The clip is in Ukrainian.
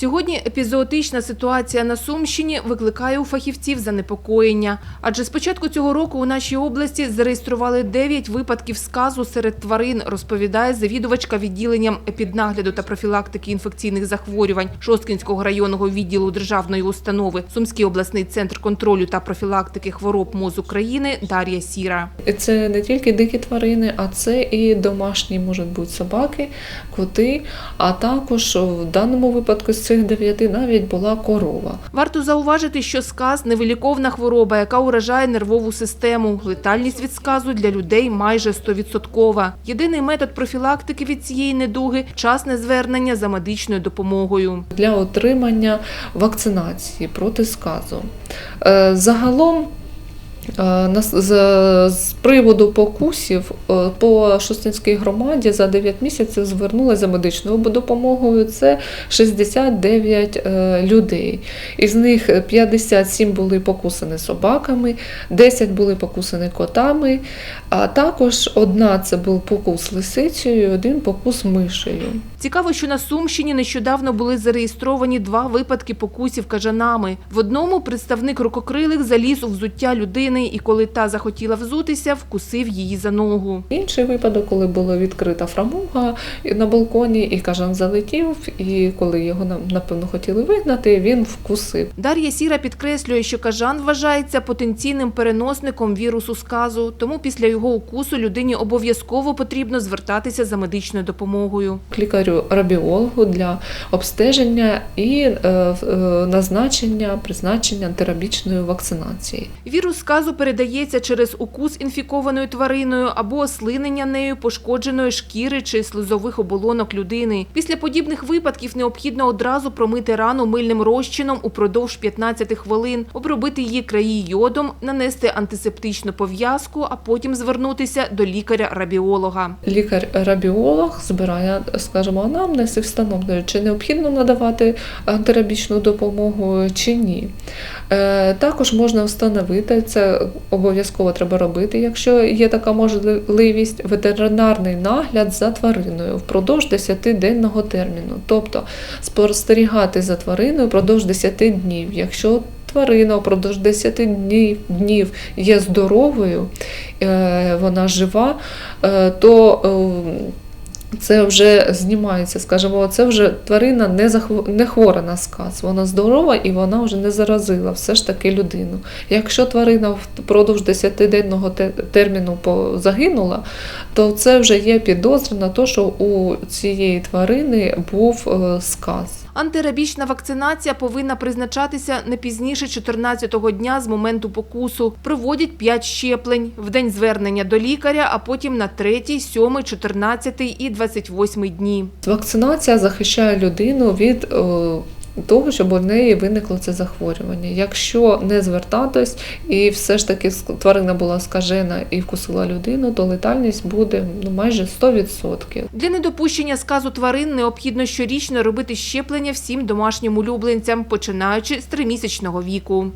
Сьогодні епізоотична ситуація на Сумщині викликає у фахівців занепокоєння. Адже з початку цього року у нашій області зареєстрували 9 випадків сказу серед тварин, розповідає завідувачка відділенням епіднагляду та профілактики інфекційних захворювань Шосткінського районного відділу державної установи Сумський обласний центр контролю та профілактики хвороб МОЗ України Дар'я Сіра. Це не тільки дикі тварини, а це і домашні можуть бути собаки, коти, а також в даному випадку цих дев'яти навіть була корова. Варто зауважити, що сказ невиліковна хвороба, яка уражає нервову систему. Летальність від сказу для людей майже 100%. Єдиний метод профілактики від цієї недуги часне звернення за медичною допомогою. для отримання вакцинації проти сказу. Е, Загалом. Е, З, приводу покусів е, по Шостинській громаді за 9 місяців звернулися за медичною допомогою. Це 69 е, людей. Із них 57 були покусані собаками, 10 були покусані котами, а також одна це був покус лисицею, один покус мишею. Цікаво, що на Сумщині нещодавно були зареєстровані два випадки покусів кажанами. В одному представник рукокрилих заліз у взуття людини і коли та захотіла взутися, вкусив її за ногу. Інший випадок, коли була відкрита фрамуга на балконі, і кажан залетів, і коли його напевно хотіли вигнати, він вкусив. Дар'я Сіра підкреслює, що кажан вважається потенційним переносником вірусу сказу, тому після його укусу людині обов'язково потрібно звертатися за медичною допомогою. Лікарю-рабіологу для обстеження і е, е, назначення, призначення антирабічної вакцинації. Вірус сказу передається через укус інфікованою твариною або ослинення нею пошкодженої шкіри чи слизових оболонок людини. Після подібних випадків необхідно одразу промити рану мильним розчином упродовж 15 хвилин, обробити її краї йодом, нанести антисептичну пов'язку, а потім звернутися до лікаря-рабіолога. Лікар-рабіолог збирає, скажімо, анамнез і встановлює, чи необхідно надавати антирабічну допомогу чи ні. Е, Також можна встановити, це обов'язково треба робити, якщо є така можливість, ветеринарний нагляд за твариною впродовж 10-денного терміну. Тобто спостерігати за твариною впродовж 10 днів. Якщо тварина впродовж 10 днів, днів є здоровою, е, вона жива, е, то е, це вже знімається, скажімо, це вже тварина не захво- не хвора на сказ, вона здорова і вона вже не заразила все ж таки людину. Якщо тварина впродовж 10-денного те- терміну загинула, то це вже є підозра на те, що у цієї тварини був е, сказ. Антирабічна вакцинація повинна призначатися не пізніше 14-го дня з моменту покусу. Проводять 5 щеплень в день звернення до лікаря, а потім на 3, 7, 14 і 28 дні. Вакцинація захищає людину від е, того, щоб у неї виникло це захворювання. Якщо не звертатись і все ж таки тварина була скажена і вкусила людину, то летальність буде ну, майже 100%. Для недопущення сказу тварин необхідно щорічно робити щеплення всім домашнім улюбленцям, починаючи з тримісячного віку.